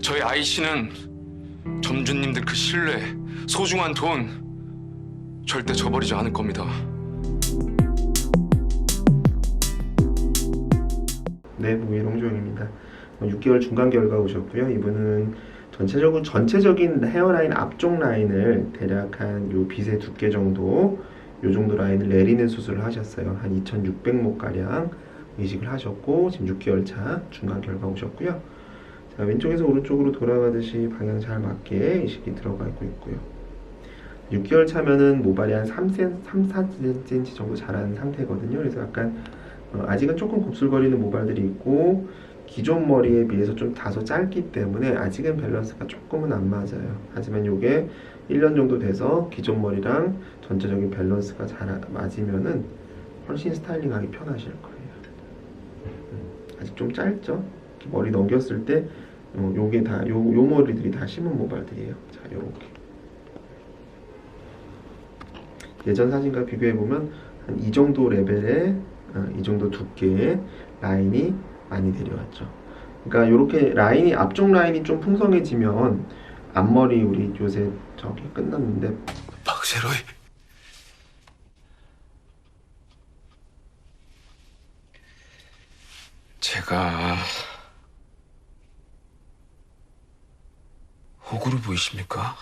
저희 아이 씨는 점주님들 그 신뢰, 소중한 돈 절대 저버리지 않을 겁니다. 네, 무예롱조영입니다. 6개월 중간 결과 오셨고요. 이분은 전체적으로 전체적인 헤어라인 앞쪽 라인을 대략 한 요 빗의 두께 정도 요 정도 라인을 내리는 수술을 하셨어요. 한 2,600목 가량 이식을 하셨고 지금 6개월 차 중간 결과 오셨고요. 자, 왼쪽에서 오른쪽으로 돌아가듯이 방향 잘 맞게 이식이 들어가고 있고요. 6개월 차면은 모발이 한 3cm, 3, 4cm 정도 자란 상태거든요. 그래서 약간 어, 아직은 조금 곱슬거리는 모발들이 있고 기존 머리에 비해서 좀 다소 짧기 때문에 아직은 밸런스가 조금은 안 맞아요. 하지만 이게 1년 정도 돼서 기존 머리랑 전체적인 밸런스가 잘 아- 맞으면은 훨씬 스타일링하기 편하실 거예요. 음, 아직 좀 짧죠? 머리 넘겼을 때 어, 요게 다, 요, 요 머리들이 다 심은 모발들이에요. 자, 요렇게. 예전 사진과 비교해보면 한 이 정도 레벨의 어, 이 정도 두께의 라인이 많이 내려왔죠. 그러니까 이렇게 라인이 앞쪽 라인이 좀 풍성해지면 앞머리 우리 요새 저기 끝났는데 박세로이. 제가 호구로 보이십니까?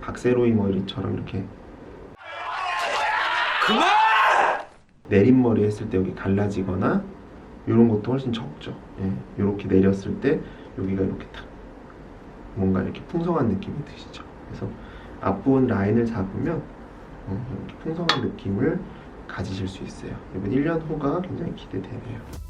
박세로이 머리처럼 이렇게 그만! 내린 머리 했을 때 여기 갈라지거나 이런 것도 훨씬 적죠. 예, 이렇게 내렸을 때 여기가 이렇게 탁 뭔가 이렇게 풍성한 느낌이 드시죠. 그래서 앞부분 라인을 잡으면 어, 이렇게 풍성한 느낌을 가지실 수 있어요. 이번 1년 후가 굉장히 기대되네요.